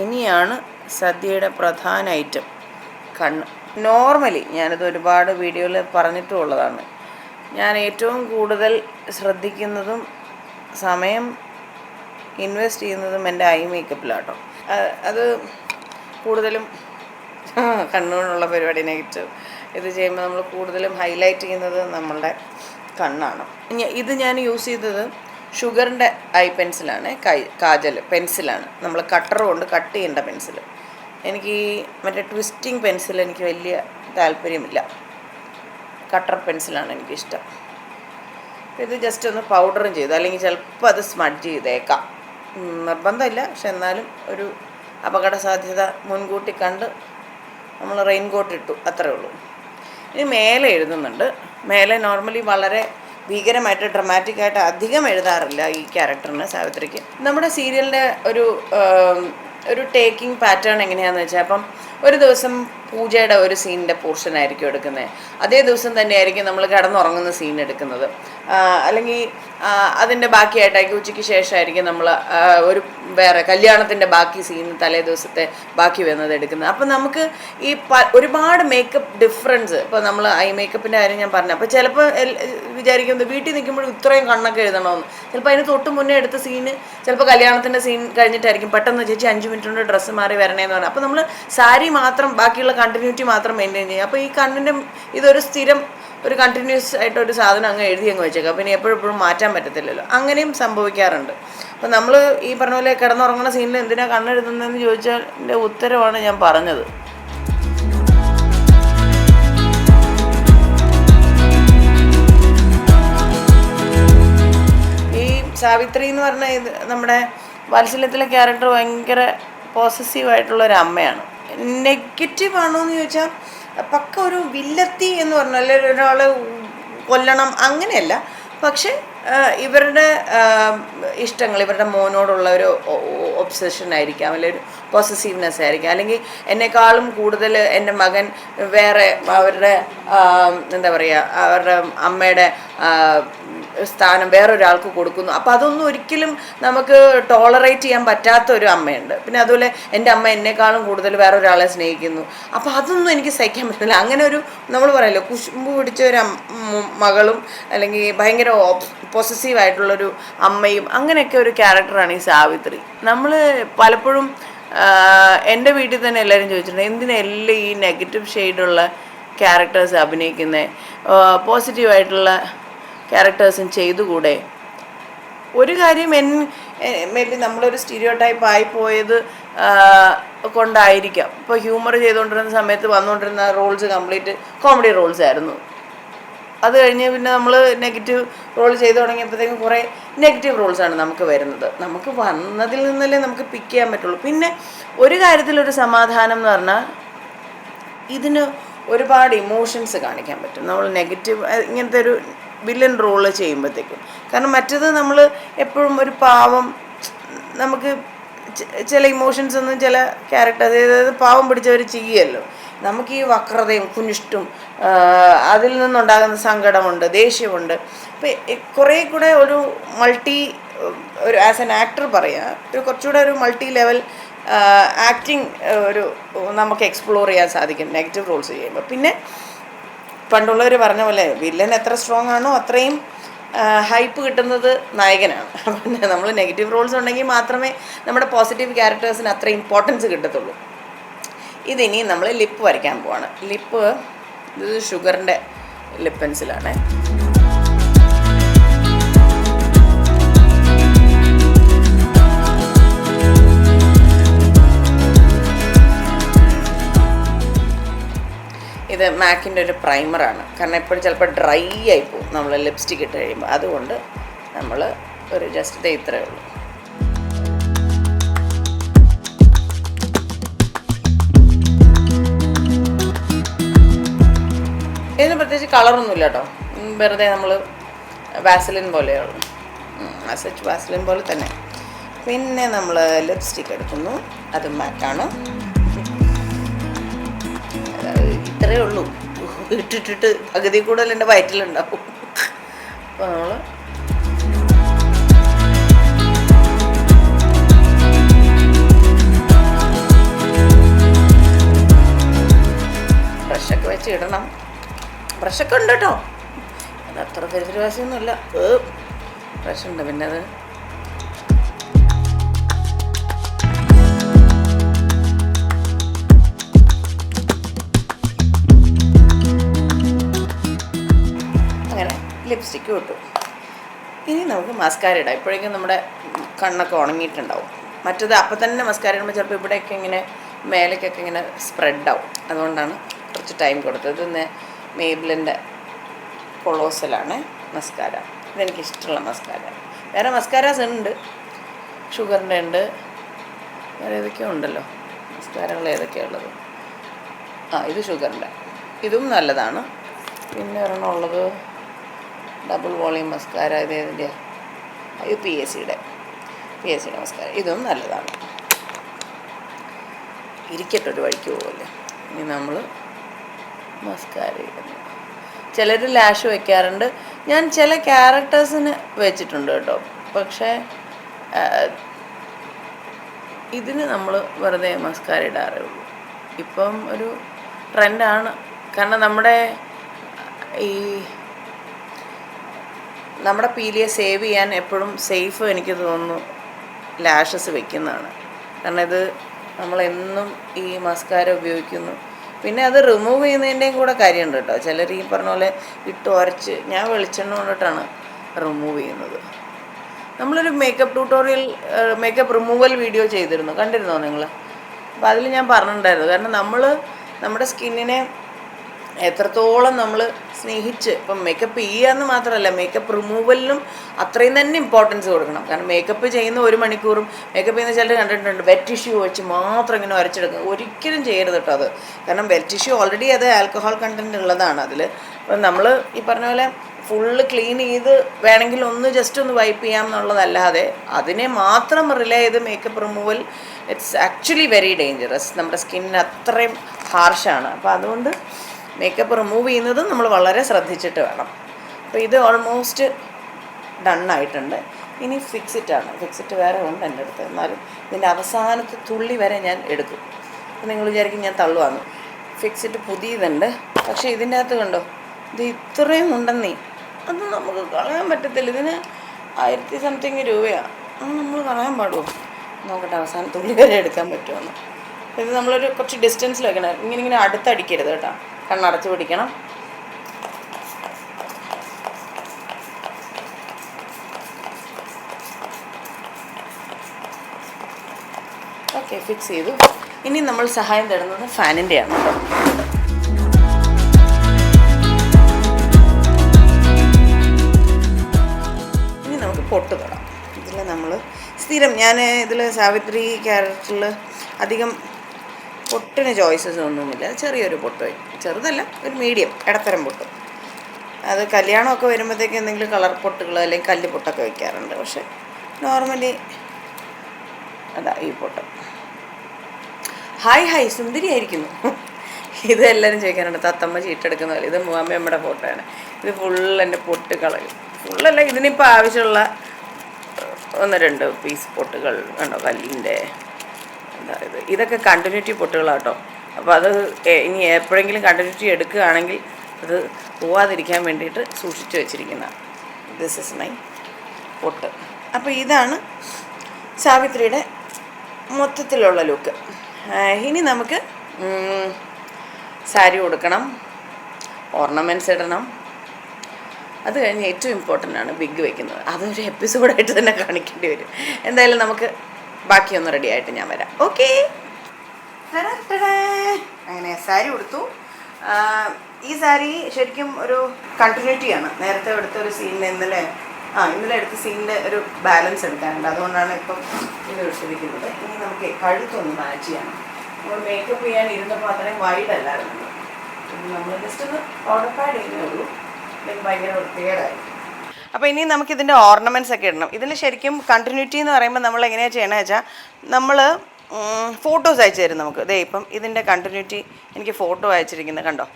ഇനിയാണ് സദ്യയുടെ പ്രധാന ഐറ്റം കണ്ണ്. നോർമലി ഞാനിത് ഒരുപാട് വീഡിയോയിൽ പറഞ്ഞിട്ടുള്ളതാണ്. ഞാൻ ഏറ്റവും കൂടുതൽ ശ്രദ്ധിക്കുന്നതും സമയം ഇൻവെസ്റ്റ് ചെയ്യുന്നതും എന്റെ ഐ മേക്കപ്പിലാട്ടോ അത് കൂടുതലും കണ്ണുകൊണ്ടുള്ള പരിപാടി നെഗറ്റീവ്. ഇത് ചെയ്യുമ്പോൾ നമ്മൾ കൂടുതലും ഹൈലൈറ്റ് ചെയ്യുന്നത് നമ്മളുടെ കണ്ണാണ്. ഇത് ഞാൻ യൂസ് ചെയ്തത് ഷുഗറിന്റെ ഐ പെൻസിലാണ് കാജൽ പെൻസിലാണ് നമ്മൾ കട്ടർ കൊണ്ട് കട്ട് ചെയ്യേണ്ട പെൻസിൽ എനിക്ക് മറ്റേ ട്വിസ്റ്റിംഗ് പെൻസിൽ എനിക്ക് വലിയ താല്പര്യമില്ല. കട്ടർ പെൻസിലാണ് എനിക്കിഷ്ടം. ഇത് ജസ്റ്റ് ഒന്ന് പൗഡറും ചെയ്തു. അല്ലെങ്കിൽ ചിലപ്പോൾ അത് സ്മഡ് ചെയ്തേക്കാം. നിർബന്ധമില്ല. പക്ഷെ എന്നാലും ഒരു അപകട സാധ്യത മുൻകൂട്ടി കണ്ട് നമ്മൾ റെയിൻ കോട്ട് ഇട്ടു. അത്രേ ഉള്ളൂ. ഇനി മേലെ എഴുതുന്നുണ്ട്. മേലെ നോർമലി വളരെ ഭീകരമായിട്ട് ഡ്രമാറ്റിക്കായിട്ട് അധികം എഴുതാറില്ല ഈ ക്യാരക്ടറിന് സാവിത്രിക്ക്. നമ്മുടെ സീരിയലിന്റെ ഒരു ഒരു ടേക്കിംഗ് പാറ്റേൺ എങ്ങനെയാണെന്ന് വെച്ചാൽ അപ്പം ഒരു ദിവസം പൂജയുടെ ഒരു സീനിന്റെ പോർഷൻ ആയിരിക്കും എടുക്കുന്നത്. അതേ ദിവസം തന്നെയായിരിക്കും നമ്മൾ കിടന്നുറങ്ങുന്ന സീൻ എടുക്കുന്നത്. അല്ലെങ്കിൽ അതിന്റെ ബാക്കിയായിട്ടായിരിക്കും ഉച്ചയ്ക്ക് ശേഷമായിരിക്കും നമ്മൾ ഒരു വേറെ കല്യാണത്തിന്റെ ബാക്കി സീൻ തലേ ദിവസത്തെ ബാക്കി വരുന്നത് എടുക്കുന്നത്. അപ്പം നമുക്ക് ഈ ഒരുപാട് മേക്കപ്പ് ഡിഫറൻസ് ഇപ്പോൾ നമ്മൾ ഐ മേക്കപ്പിന്റെ കാര്യം ഞാൻ പറഞ്ഞു അപ്പോൾ ചിലപ്പോൾ വിചാരിക്കുന്നത് വീട്ടിൽ നിൽക്കുമ്പോൾ ഇത്രയും കണ്ണൊക്കെ എഴുതണമെന്ന് ചിലപ്പോൾ അതിന് തൊട്ട് മുന്നേ എടുത്ത സീന് ചിലപ്പോൾ കല്യാണത്തിന്റെ സീൻ കഴിഞ്ഞിട്ടായിരിക്കും പെട്ടെന്ന് ചേച്ചി അഞ്ച് മിനിറ്റ് കൊണ്ട് ഡ്രസ്സ് മാറി വരണേന്ന് പറഞ്ഞു. അപ്പോൾ നമ്മൾ സാരി മാത്രം ബാക്കിയുള്ള കണ്ടിന്യൂറ്റി മാത്രം മെയിന്റെയിൻ ചെയ്യുക. അപ്പോൾ ഈ കണ്ണിന്റെ ഇതൊരു സ്ഥിരം ഒരു കണ്ടിന്യൂസ് ആയിട്ട് ഒരു സാധനം അങ്ങ് എഴുതി അങ്ങ് വെച്ചേക്കാം പിന്നെ എപ്പോഴും എപ്പോഴും മാറ്റാൻ പറ്റത്തില്ലല്ലോ. അങ്ങനെയും സംഭവിക്കാറുണ്ട്. അപ്പോൾ നമ്മൾ ഈ പറഞ്ഞ പോലെ കിടന്നുറങ്ങുന്ന സീനിൽ എന്തിനാണ് കണ്ണെഴുതുന്നതെന്ന് ചോദിച്ചാൽ എന്റെ ഉത്തരവാണ് ഞാൻ പറഞ്ഞത്. ഈ സാവിത്രി എന്ന് പറഞ്ഞ നമ്മുടെ വാത്സല്യത്തിലെ ക്യാരക്ടർ ഭയങ്കര പോസസീവ് ആയിട്ടുള്ള ഒരു അമ്മയാണ്. നെഗറ്റീവ് ആണോ എന്ന് ചോദിച്ചാൽ പക്ക ഒരു വില്ലത്തി എന്ന് പറഞ്ഞാൽ ഒരാളെ കൊല്ലണം അങ്ങനെയല്ല. പക്ഷെ ഇവരുടെ ഇഷ്ടങ്ങൾ ഇവരുടെ മോനോടുള്ള ഒരു ഒബ്സഷൻ ആയിരിക്കാം അല്ലെങ്കിൽ ഒരു പോസസീവ്നെസ് ആയിരിക്കാം. അല്ലെങ്കിൽ എന്നെക്കാളും കൂടുതൽ എന്റെ മകൻ വേറെ അവരുടെ എന്താ പറയുക അവരുടെ അമ്മയുടെ സ്ഥാനം വേറൊരാൾക്ക് കൊടുക്കുന്നു. അപ്പം അതൊന്നും ഒരിക്കലും നമുക്ക് ടോളറേറ്റ് ചെയ്യാൻ പറ്റാത്ത ഒരു അമ്മയുണ്ട്. പിന്നെ അതുപോലെ എന്റെ അമ്മ എന്നെക്കാളും കൂടുതൽ വേറൊരാളെ സ്നേഹിക്കുന്നു. അപ്പം അതൊന്നും എനിക്ക് സഹിക്കാൻ പറ്റില്ല അങ്ങനെ ഒരു നമ്മൾ പറയല്ലോ കുശുമ്പ് പിടിച്ച ഒരു മകളും അല്ലെങ്കിൽ ഭയങ്കര പോസസീവ് ആയിട്ടുള്ളൊരു അമ്മയും അങ്ങനെയൊക്കെ ഒരു ക്യാരക്ടറാണ് ഈ സാവിത്രി. നമ്മൾ പലപ്പോഴും എന്റെ വീട്ടിൽ തന്നെ എല്ലാവരും ചോദിച്ചിട്ടുണ്ട് എന്തിനാ എല്ലാം ഈ നെഗറ്റീവ് ഷെയ്ഡുള്ള ക്യാരക്ടേഴ്സ് അഭിനയിക്കുന്നത് പോസിറ്റീവായിട്ടുള്ള ക്യാരക്ടേഴ്സും ചെയ്തുകൂടെ? ഒരു കാര്യം എൻ മേ ബി നമ്മളൊരു സ്റ്റീരിയോ ടൈപ്പ് ആയിപ്പോയത് കൊണ്ടായിരിക്കാം. ഇപ്പോൾ ഹ്യൂമർ ചെയ്തുകൊണ്ടിരുന്ന സമയത്ത് വന്നുകൊണ്ടിരുന്ന റോൾസ് കംപ്ലീറ്റ് കോമഡി റോൾസ് ആയിരുന്നു. അത് കഴിഞ്ഞ് പിന്നെ നമ്മൾ നെഗറ്റീവ് റോൾ ചെയ്തു തുടങ്ങിയപ്പോഴത്തേക്കും കുറേ നെഗറ്റീവ് റോൾസാണ് നമുക്ക് വരുന്നത്. നമുക്ക് വന്നതിൽ നിന്നല്ലേ നമുക്ക് പിക്ക് ചെയ്യാൻ പറ്റുള്ളൂ. പിന്നെ ഒരു കാര്യത്തിലൊരു സമാധാനം എന്ന് പറഞ്ഞാൽ ഇതിന് ഒരുപാട് ഇമോഷൻസ് കാണിക്കാൻ പറ്റും. നമ്മൾ നെഗറ്റീവ് ഇങ്ങനത്തെ ഒരു വില്ലൻ റോൾ ചെയ്യുമ്പോഴത്തേക്കും കാരണം മറ്റത് നമ്മൾ എപ്പോഴും ഒരു പാവം നമുക്ക് ചില ഇമോഷൻസ് ഒന്നും ചില ക്യാരക്ടർ അതായത് പാവം പിടിച്ചവർ ചെയ്യുമല്ലോ നമുക്ക് ഈ വക്രതയും കുനിഷ്ടും അതിൽ നിന്നുണ്ടാകുന്ന സങ്കടമുണ്ട് ദേഷ്യമുണ്ട്. അപ്പം കുറേ കൂടെ ഒരു മൾട്ടി ഒരു ആസ് എൻ ആക്ടർ പറയാം ഒരു കുറച്ചുകൂടെ ഒരു മൾട്ടി ലെവൽ ആക്ടിങ് ഒരു നമുക്ക് എക്സ്പ്ലോർ ചെയ്യാൻ സാധിക്കും നെഗറ്റീവ് റോൾസ് ചെയ്യുമ്പോൾ. പിന്നെ പണ്ടുള്ളവർ പറഞ്ഞ പോലെ വില്ലൻ എത്ര സ്ട്രോങ് ആണോ അത്രയും ഹൈപ്പ് കിട്ടുന്നത് നായകനാണ്. പിന്നെ നമ്മൾ നെഗറ്റീവ് റോൾസ് ഉണ്ടെങ്കിൽ മാത്രമേ നമ്മുടെ പോസിറ്റീവ് ക്യാരക്ടേഴ്സിന് അത്ര ഇമ്പോർട്ടൻസ് കിട്ടത്തുള്ളൂ. ഇതിനി നമ്മൾ ലിപ്പ് വരയ്ക്കാൻ പോവാണ്. ലിപ്പ് ഇത് ഷുഗറിന്റെ ലിപ്പ് മാക്കിന്റെ ഒരു പ്രൈമറാണ് കാരണം എപ്പോഴും ചിലപ്പോൾ ഡ്രൈ ആയി പോകും. നമ്മൾ ലിപ്സ്റ്റിക് ഇട്ട് കഴിയുമ്പോൾ അതുകൊണ്ട് നമ്മൾ ഒരു ജസ്റ്റ് ഇത് ഇത്രയേ ഉള്ളൂ. ഇതിന് പ്രത്യേകിച്ച് കളറൊന്നുമില്ല കേട്ടോ വെറുതെ നമ്മൾ വാസലിൻ പോലെയുള്ളൂ സച്ച് വാസലിൻ പോലെ തന്നെ. പിന്നെ നമ്മൾ ലിപ്സ്റ്റിക് എടുക്കുന്നു. അത് അതായത് ഇത്രയേ ഉള്ളൂ. ഇട്ടിട്ടിട്ട് പകുതി കൂടുതൽ എന്റെ വയറ്റിലുണ്ടാവും. അപ്പോൾ നമ്മൾ ബ്രഷൊക്കെ വെച്ച് ഇടണം. ബ്രഷൊക്കെ ഉണ്ട് കേട്ടോ. അത് അത്ര പരിപാടിയൊന്നുമില്ല ബ്രഷുണ്ട് പിന്നെ അത് ലിപ്സ്റ്റിക്ക് ഇട്ടു. ഇനി നമുക്ക് മസ്കാര ഇടാം. ഇപ്പോഴേക്കും നമ്മുടെ കണ്ണൊക്കെ ഉണങ്ങിയിട്ടുണ്ടാവും. മറ്റത് അപ്പം തന്നെ മസ്കാര ഇടുമ്പോൾ ചിലപ്പോൾ ഇവിടെയൊക്കെ ഇങ്ങനെ മേലേക്കൊക്കെ ഇങ്ങനെ സ്പ്രെഡ് ആവും. അതുകൊണ്ടാണ് കുറച്ച് ടൈം കൊടുത്തത്. ഇത് മേബിളിന്റെ കൊളോസലാണ് മസ്കാര ഇതെനിക്ക് ഇഷ്ടമുള്ള മസ്കാര വേറെ മസ്കാരാസ് ഉണ്ട്. ഷുഗറിന്റെ ഉണ്ട്. വേറെ ഏതൊക്കെയോ ഉണ്ടല്ലോ. മസ്കാരകൾ ഏതൊക്കെയാണ് ഉള്ളത്? ആ ഇത് ഷുഗറിന്റെ ഇതും നല്ലതാണ്. പിന്നെ ഒരെണ്ണം ഉള്ളത് ഡബിൾ വോളിയം മസ്കാര ഇത് ഏതിന്റെ? ഇത് പി എസ് സിയുടെ പി എസ് സിയുടെ മസ്കാര ഇതും നല്ലതാണ്. ഇരിക്കട്ടെ ഒരു വഴിക്ക് പോകുമല്ലേ ഇനി നമ്മൾ മസ്കാര ഇടുന്നു. ചിലർ ലാഷ് വയ്ക്കാറുണ്ട് ഞാൻ ചില ക്യാരക്ടേഴ്സിന് വെച്ചിട്ടുണ്ട് കേട്ടോ. പക്ഷേ ഇതിന് നമ്മൾ വെറുതെ മസ്കാര ഇടാറേ ഉള്ളൂ. ഇപ്പം ഒരു ട്രെൻഡാണ് കാരണം നമ്മുടെ ഈ നമ്മുടെ പീലിയെ സേവ് ചെയ്യാൻ എപ്പോഴും സേഫ് എനിക്ക് തോന്നുന്നു ലാഷസ് വെക്കുന്നതാണ്. കാരണം ഇത് നമ്മളെന്നും ഈ മസ്കാര ഉപയോഗിക്കുന്നു. പിന്നെ അത് റിമൂവ് ചെയ്യുന്നതിന്റെയും കൂടെ കാര്യമുണ്ട് കേട്ടോ. ചിലർ ഈ പറഞ്ഞ പോലെ ഇട്ട് ഉരച്ച് ഞാൻ വെളിച്ചെണ്ണ കൊണ്ടിട്ടാണ് റിമൂവ് ചെയ്യുന്നത്. നമ്മളൊരു makeup tutorial makeup removal video ചെയ്തിരുന്നു. കണ്ടിരുന്നോ നിങ്ങൾ? അപ്പോൾ അതിൽ ഞാൻ പറഞ്ഞിട്ടുണ്ടായിരുന്നു. കാരണം നമ്മൾ നമ്മുടെ സ്കിന്നിനെ എത്രത്തോളം നമ്മൾ സ്നേഹിച്ച് ഇപ്പം മേക്കപ്പ് ചെയ്യാന്ന് മാത്രമല്ല മേക്കപ്പ് റിമൂവലിനും അത്രയും തന്നെ ഇമ്പോർട്ടൻസ് കൊടുക്കണം. കാരണം മേക്കപ്പ് ചെയ്യുന്ന ഒരു മണിക്കൂറും മേക്കപ്പ് ചെയ്യുന്ന ചിലർ കണ്ടിട്ടുണ്ട് വെറ്റ് ടിഷ്യൂ വെച്ച് മാത്രം ഇങ്ങനെ വരച്ചെടുക്കുക. ഒരിക്കലും ചെയ്യരുത് കേട്ടോ അത്. കാരണം വെറ്റ് ടിഷ്യൂ ഓൾറെഡി അത് ആൽക്കഹോൾ കണ്ടന്റ് ഉള്ളതാണ് അതിൽ അപ്പം നമ്മൾ ഈ പറഞ്ഞ പോലെ ഫുള്ള് ക്ലീൻ ചെയ്ത് വേണമെങ്കിൽ ഒന്ന് ജസ്റ്റ് ഒന്ന് വൈപ്പ് ചെയ്യാം എന്നുള്ളതല്ലാതെ അതിനെ മാത്രം റിലേ ചെയ്ത് makeup removal it's actually very dangerous നമ്മുടെ സ്കിന്നിന് അത്രയും ഹാർഷാണ് അപ്പോൾ അതുകൊണ്ട് മേക്കപ്പ് റിമൂവ് ചെയ്യുന്നത് നമ്മൾ വളരെ ശ്രദ്ധിച്ചിട്ട് വേണം. അപ്പോൾ ഇത് ഓൾമോസ്റ്റ് ഡണ്ണായിട്ടുണ്ട് ഇനി ഫിക്സിറ്റാണ് ഫിക്സിറ്റ് വേറെ ഉണ്ട് എന്റെ അടുത്ത്. എന്നാലും ഇതിന്റെ അവസാനത്തെ തുള്ളി വരെ ഞാൻ എടുക്കും. അപ്പോൾ നിങ്ങൾ വിചാരിക്കും ഞാൻ തള്ളുവാന്ന്. ഫിക്സിറ്റ് പുതിയതുണ്ട്. പക്ഷേ ഇതിന്റെ അകത്ത് കണ്ടോ? ഇത് ഇത്രയും ഉണ്ടെന്നേ. അത് നമുക്ക് കളയാൻ പറ്റത്തില്ല. ഇതിന് ആയിരത്തി സംതിങ് രൂപയാണ് അത് നമ്മൾ കളയാൻ പാടുമോ നോക്കട്ടെ അവസാനം തുള്ളി വരെ എടുക്കാൻ പറ്റുമെന്ന് ഇത് നമ്മളൊരു കുറച്ച് ഡിസ്റ്റൻസിൽ വെക്കണം ഇങ്ങനെ ഇങ്ങനെ അടുത്തടിക്കരുത് കേട്ടോ. കണ്ണടച്ച് പിടിക്കണം. ഓക്കെ ഫിക്സ് ചെയ്തു. ഇനി നമ്മൾ സഹായം തരുന്നത് ഫാനിന്റെയാണ് ആണ് ഇനി നമുക്ക് പൊട്ട് തൊടാം. ഇതിൽ നമ്മൾ സ്ഥിരം ഞാൻ ഇതിൽ സാവിത്രി ക്യാരക്ടറിൽ അധികം പൊട്ടിന് ചോയ്സസ് ഒന്നുമില്ല. ചെറിയൊരു പൊട്ട്. ചെറുതല്ല ഒരു മീഡിയം ഇടത്തരം പൊട്ട്. അത് കല്യാണമൊക്കെ വരുമ്പോഴത്തേക്ക് എന്തെങ്കിലും കളർ പൊട്ടുകൾ അല്ലെങ്കിൽ കല്ല് പൊട്ടൊക്കെ വയ്ക്കാറുണ്ട് പക്ഷെ നോർമലി അതാ ഈ പൊട്ട്. ഹായ് ഹായ് സുന്ദരിയായിരിക്കുന്നു ഇത് എല്ലാവരും ചോദിക്കാറുണ്ട്. തത്തമ്മ ചീട്ടെടുക്കുന്ന പോലെ. ഇത് മൂവാമ്മയുടെ ഫോട്ടോയാണ്. ഇത് ഫുൾ എന്റെ പൊട്ട് കളയും ഫുള്ളല്ല ഇതിനിപ്പോൾ ആവശ്യമുള്ള ഒന്ന് രണ്ട് പീസ് പൊട്ടുകൾ കണ്ടോ കല്ലിന്റെ. ഇത് ഇതൊക്കെ കണ്ടിന്യൂറ്റി പൊട്ടുകളാട്ടോ. അപ്പോൾ അത് ഇനി എപ്പോഴെങ്കിലും കണ്ടിന്യൂറ്റി എടുക്കുകയാണെങ്കിൽ അത് പോവാതിരിക്കാൻ വേണ്ടിയിട്ട് സൂക്ഷിച്ചു വെച്ചിരിക്കുന്ന ദിസ് ഇസ് മൈ പൊട്ട്. അപ്പോൾ ഇതാണ് സാവിത്രിയുടെ മൊത്തത്തിലുള്ള ലുക്ക് ഇനി നമുക്ക് സാരി കൊടുക്കണം ഓർണമെന്റ്സ് ഇടണം. അത് കഴിഞ്ഞ് ഏറ്റവും ഇമ്പോർട്ടന്റ് ആണ് ബിഗ് വെക്കുന്നത്. അതൊരു എപ്പിസോഡായിട്ട് തന്നെ കാണിക്കേണ്ടി വരും. എന്തായാലും നമുക്ക് ബാക്കിയൊന്ന് റെഡി ആയിട്ട് ഞാൻ വരാം. ഓക്കെ അങ്ങനെ സാരി കൊടുത്തു ഈ സാരി ശരിക്കും ഒരു കണ്ടിന്യൂറ്റിയാണ് നേരത്തെ എടുത്ത ഒരു സീനിൽ ഇന്നലെ ആ ഇന്നലെ എടുത്ത സീനിന്റെ ഒരു ബാലൻസ് എടുക്കാനുണ്ട്. അതുകൊണ്ടാണ് ഇപ്പം ഇത് എടുത്തിരിക്കുന്നത് ഇനി നമുക്ക് കഴുത്തൊന്ന് മാച്ച് ചെയ്യണം നമ്മൾ മേക്കപ്പ് ചെയ്യാൻ ഇരുന്നപ്പോൾ അത്രയും വൈഡ് അല്ലായിരുന്നു. നമ്മൾ ജസ്റ്റ് ഒന്ന് പൗഡർ പാഡ് ചെയ്യുന്നേ ഉള്ളൂ ഭയങ്കര വൃത്തികേടായി. അപ്പോൾ ഇനി നമുക്ക് ഇതിന്റെ ഓർണമെന്റ്സ് ഒക്കെ ഇടണം. ഇതിന് ശരിക്കും കണ്ടിന്യൂറ്റി എന്ന് പറയുമ്പോൾ നമ്മൾ എങ്ങനെയാണ് ചെയ്യണമെന്ന് വെച്ചാൽ നമ്മൾ ഫോട്ടോസ് അയച്ചു തരും നമുക്ക്. ദേ ഇപ്പം ഇതിന്റെ കണ്ടിന്യൂറ്റി എനിക്ക് ഫോട്ടോ അയച്ചിരിക്കുന്നത് കണ്ടോ?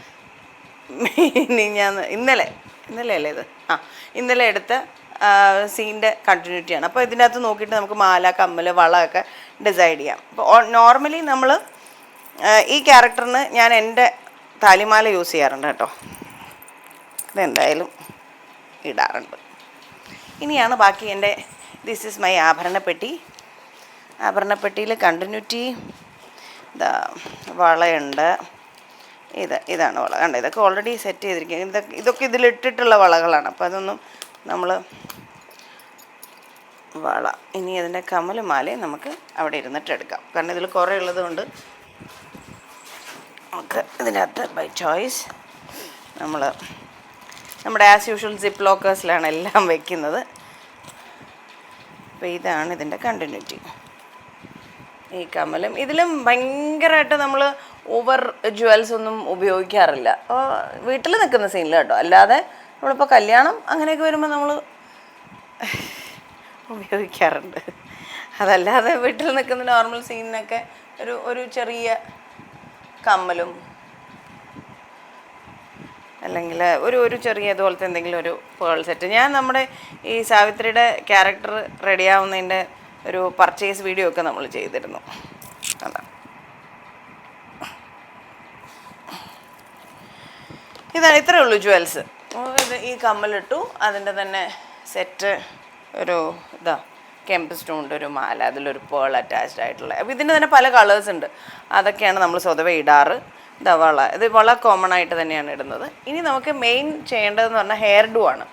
ഇനി ഞാൻ ഇന്നലെ ഇന്നലെ അല്ലേ ഇത്? ആ ഇന്നലെ എടുത്ത സീന്റെ കണ്ടിന്യൂറ്റിയാണ് അപ്പോൾ ഇതിനകത്ത് നോക്കിയിട്ട് നമുക്ക് മാല കമ്മൽ വളമൊക്കെ ഡിസൈഡ് ചെയ്യാം. അപ്പോൾ നോർമലി നമ്മൾ ഈ ക്യാരക്ടറിന് ഞാൻ എന്റെ താലിമാല യൂസ് ചെയ്യാറുണ്ട് കേട്ടോ. ഇതെന്തായാലും ഇടാറുണ്ട്. ഇനിയാണ് ബാക്കി എന്റെ ദിസ് ഈസ് മൈ ആഭരണപ്പെട്ടി. ആഭരണപ്പെട്ടിയിൽ കണ്ടിന്യൂറ്റി ഇതാ വളയുണ്ട്. ഇത് ഇതാണ് വള. കണ്ട ഇതൊക്കെ ഓൾറെഡി സെറ്റ് ചെയ്തിരിക്കുക ഇതൊക്കെ ഇതൊക്കെ ഇതിലിട്ടിട്ടുള്ള വളകളാണ്. അപ്പോൾ അതൊന്നും നമ്മൾ വള. ഇനി അതിന്റെ കമൽ മാലയും നമുക്ക് അവിടെ ഇരുന്നിട്ട് എടുക്കാം. കാരണം ഇതിൽ കുറേ ഉള്ളതുകൊണ്ട് നമുക്ക് ഇതിനകത്ത് ബൈ ചോയ്സ് നമ്മൾ നമ്മുടെ ആസ് യൂഷ്വൽ സിപ്പ് ലോക്കേഴ്സിലാണ് എല്ലാം വെക്കുന്നത്. അപ്പോൾ ഇതാണ് ഇതിന്റെ കണ്ടിന്യൂറ്റി ഈ കമലും ഇതിലും ഭയങ്കരമായിട്ട് നമ്മൾ ഓവർ ജുവൽസ് ഒന്നും ഉപയോഗിക്കാറില്ല. അപ്പോൾ വീട്ടിൽ നിൽക്കുന്ന സീനിൽ കേട്ടോ. അല്ലാതെ നമ്മളിപ്പോൾ കല്യാണം അങ്ങനെയൊക്കെ വരുമ്പോൾ നമ്മൾ ഉപയോഗിക്കാറുണ്ട്. അതല്ലാതെ വീട്ടിൽ നിൽക്കുന്ന നോർമൽ സീനിനൊക്കെ ഒരു ഒരു ചെറിയ കമ്മലും അല്ലെങ്കിൽ ഒരു ഒരു ചെറിയ ഇതുപോലത്തെ എന്തെങ്കിലും ഒരു പേൾ സെറ്റ്. ഞാൻ നമ്മുടെ ഈ സാവിത്രിയുടെ ക്യാരക്ടർ റെഡിയാവുന്നതിന്റെ ഒരു പർച്ചേസ് വീഡിയോ ഒക്കെ നമ്മൾ ചെയ്തിരുന്നു. അതാ. ഇതാണ് ഇത്രയേ ഉള്ളൂ ജുവൽസ് ഇത് ഈ കമ്മലിട്ടു. അതിന്റെ തന്നെ സെറ്റ് ഒരു ഇതാ കെമ്പ് സ്റ്റോണിന്റെ ഒരു മാല അതിലൊരു പേൾ അറ്റാച്ച്ഡ് ആയിട്ടുള്ള. അപ്പോൾ ഇതിന്റെ തന്നെ പല കളേഴ്സ് ഉണ്ട്. അതൊക്കെയാണ് നമ്മൾ സ്വതവേ ഇടാറ്. ഇതാ വള. ഇത് വള കോമൺ ആയിട്ട് തന്നെയാണ് ഇടുന്നത്. ഇനി നമുക്ക് മെയിൻ ചെയ്യേണ്ടതെന്ന് പറഞ്ഞാൽ ഹെയർ ഡു ആണ്.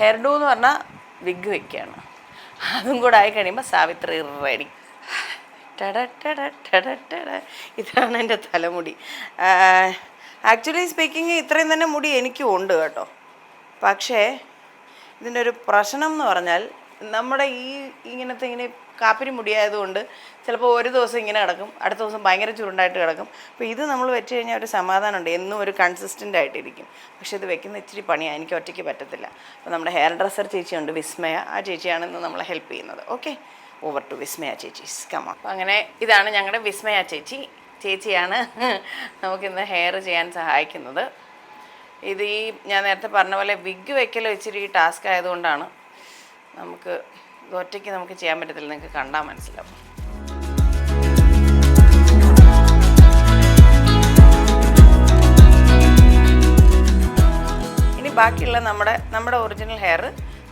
ഹെയർ ഡു എന്ന് പറഞ്ഞാൽ വിഗ് വെക്കുകയാണ് അതും കൂടെ ആയി കഴിയുമ്പോൾ സാവിത്രി റെഡി. ഇതാണ് എന്റെ തലമുടി. ആക്ച്വലി സ്പീക്കിംഗ് ഇത്രയും തന്നെ മുടി എനിക്കും ഉണ്ട് കേട്ടോ. പക്ഷേ ഇതിന്റെ ഒരു പ്രശ്നം എന്ന് പറഞ്ഞാൽ നമ്മുടെ ഈ ഇങ്ങനത്തെ ഇങ്ങനെ കാപ്പിരി മുടിയായതുകൊണ്ട് ചിലപ്പോൾ ഒരു ദിവസം ഇങ്ങനെ കിടക്കും അടുത്ത ദിവസം ഭയങ്കര ചുരുണ്ടായിട്ട് കിടക്കും. അപ്പോൾ ഇത് നമ്മൾ വെച്ച് കഴിഞ്ഞാൽ ഒരു സമാധാനമുണ്ട് എന്നും ഒരു കൺസിസ്റ്റന്റ് ആയിട്ടിരിക്കും. പക്ഷേ ഇത് വെക്കുന്ന ഇച്ചിരി പണിയാണ് എനിക്ക് ഒറ്റയ്ക്ക് പറ്റത്തില്ല. അപ്പോൾ നമ്മുടെ ഹെയർ ഡ്രസ്സർ ചേച്ചിയുണ്ട് വിസ്മയ. ആ ചേച്ചിയാണ് ഇന്ന് നമ്മളെ ഹെൽപ്പ് ചെയ്യുന്നത്. ഓക്കെ ഓവർ ടു വിസ്മയ ചേച്ചീസ്. കമ അപ്പോൾ അങ്ങനെ ഇതാണ് ഞങ്ങളുടെ വിസ്മയ ചേച്ചി. ചേച്ചിയാണ് നമുക്കിന്ന് ഹെയർ ചെയ്യാൻ സഹായിക്കുന്നത്. ഇത് ഈ ഞാൻ നേരത്തെ പറഞ്ഞ പോലെ വിഗ് വെക്കൽ ഇച്ചിരി ടാസ്ക് ആയതുകൊണ്ടാണ് നമുക്ക് ഒറ്റയ്ക്ക് നമുക്ക് ചെയ്യാൻ പറ്റത്തില്ല നിങ്ങൾക്ക് കണ്ടാൽ മനസ്സിലാവും. ഇനി ബാക്കിയുള്ള നമ്മുടെ നമ്മുടെ ഒറിജിനൽ ഹെയർ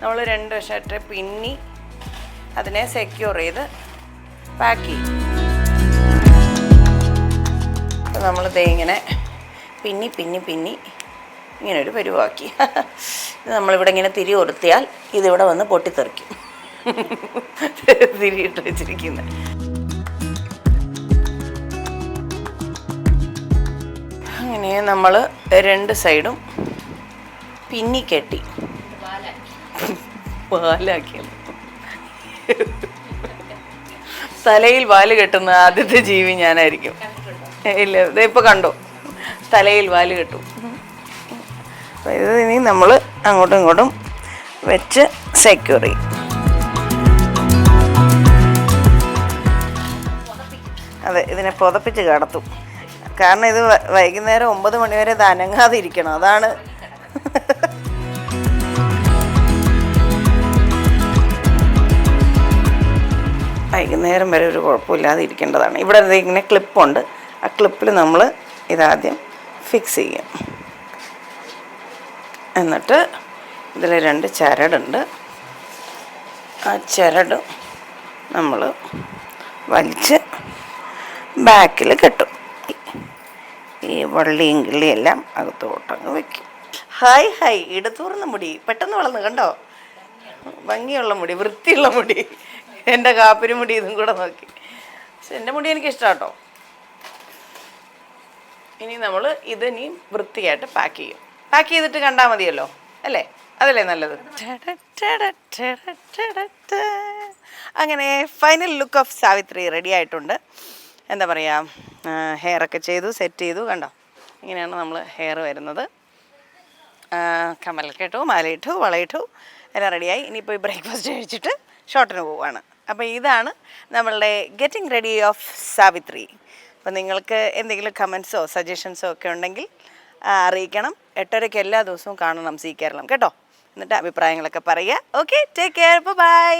നമ്മൾ രണ്ട് വശമായിട്ട് പിന്നി അതിനെ സെക്യൂർ ചെയ്ത് പാക്ക് ചെയ്യും. അപ്പോൾ നമ്മൾ ദേ ഇങ്ങനെ പിന്നി പിന്നി പിന്നി ഇങ്ങനെ ഒരു പരുവാക്കി നമ്മളിവിടെ ഇങ്ങനെ തിരി കൊടുത്തിയാൽ ഇതിവിടെ വന്ന് പൊട്ടിത്തെറിക്കും. തിരിയിട്ട് വെച്ചിരിക്കുന്നത് അങ്ങനെ നമ്മൾ രണ്ട് സൈഡും പിന്നി കെട്ടി. പാലാക്കിയത് തലയിൽ വാൽ കെട്ടുന്ന ആദ്യത്തെ ജീവി ഞാനായിരിക്കും. ഇല്ല ഇതിപ്പോൾ കണ്ടോ? തലയിൽ വാൽ കെട്ടും. അപ്പം ഇത് ഇനി നമ്മൾ അങ്ങോട്ടും ഇങ്ങോട്ടും വെച്ച് സെക്യൂർ ചെയ്യും. അതെ ഇതിനെ പുതപ്പിച്ച് കടത്തും. കാരണം ഇത് വൈകുന്നേരം ഒമ്പത് മണിവരെ ഇത് അനങ്ങാതെ ഇരിക്കണം അതാണ് വൈകുന്നേരം വരെ ഒരു കുഴപ്പമില്ലാതെ ഇരിക്കേണ്ടതാണ് ഇവിടെ ഇങ്ങനെ ക്ലിപ്പുണ്ട്. ആ ക്ലിപ്പിൽ നമ്മൾ ഇതാദ്യം ഫിക്സ് ചെയ്യും. എന്നിട്ട് ഇതിൽ രണ്ട് ചരടുണ്ട്. ആ ചരട് നമ്മൾ വലിച്ച് ബാക്കിൽ കെട്ടും. ഈ വള്ളിയും കിള്ളിയെല്ലാം അകത്തോട്ടങ്ങ് വെക്കും. Hi hi. ഇടത്തൂർന്ന മുടി. പെട്ടെന്ന് വളർന്നു കണ്ടോ? ഭംഗിയുള്ള മുടി വൃത്തിയുള്ള മുടി. എന്റെ കാപ്പിരി മുടി ഇതും കൂടെ നോക്കി. പക്ഷെ എന്റെ മുടി എനിക്ക് ഇഷ്ടം കേട്ടോ ഇനി നമ്മൾ ഇതിനി വൃത്തിയായിട്ട് പാക്ക് ചെയ്യും. പാക്ക് ചെയ്തിട്ട് കണ്ടാൽ മതിയല്ലോ അല്ലേ? അതല്ലേ നല്ലത്? അങ്ങനെ final look of Savitri ready ആയിട്ടുണ്ട്. എന്താ പറയുക ഹെയറൊക്കെ ചെയ്തു സെറ്റ് ചെയ്തു കണ്ടോ? ഇങ്ങനെയാണ് നമ്മൾ ഹെയർ വരുന്നത്. കമലൊക്കെ കമ്മലൊക്കെ ഇട്ടു മാലയിട്ടു വളയിട്ടു എല്ലാം റെഡിയായി ഇനിയിപ്പോൾ ബ്രേക്ക്ഫാസ്റ്റ് കഴിച്ചിട്ട് ഷോർട്ടിന് പോവുകയാണ് അപ്പോൾ ഇതാണ് നമ്മളുടെ ഗെറ്റിംഗ് റെഡി ഓഫ് സാവിത്രി. അപ്പോൾ നിങ്ങൾക്ക് എന്തെങ്കിലും കമൻസോ സജഷൻസോ ഒക്കെ ഉണ്ടെങ്കിൽ അറിയിക്കണം. എട്ടരയ്ക്ക് എല്ലാ ദിവസവും കാണണം സീ കേരളം. കേട്ടോ? എന്നിട്ട് അഭിപ്രായങ്ങളൊക്കെ പറയുക. Okay take care bye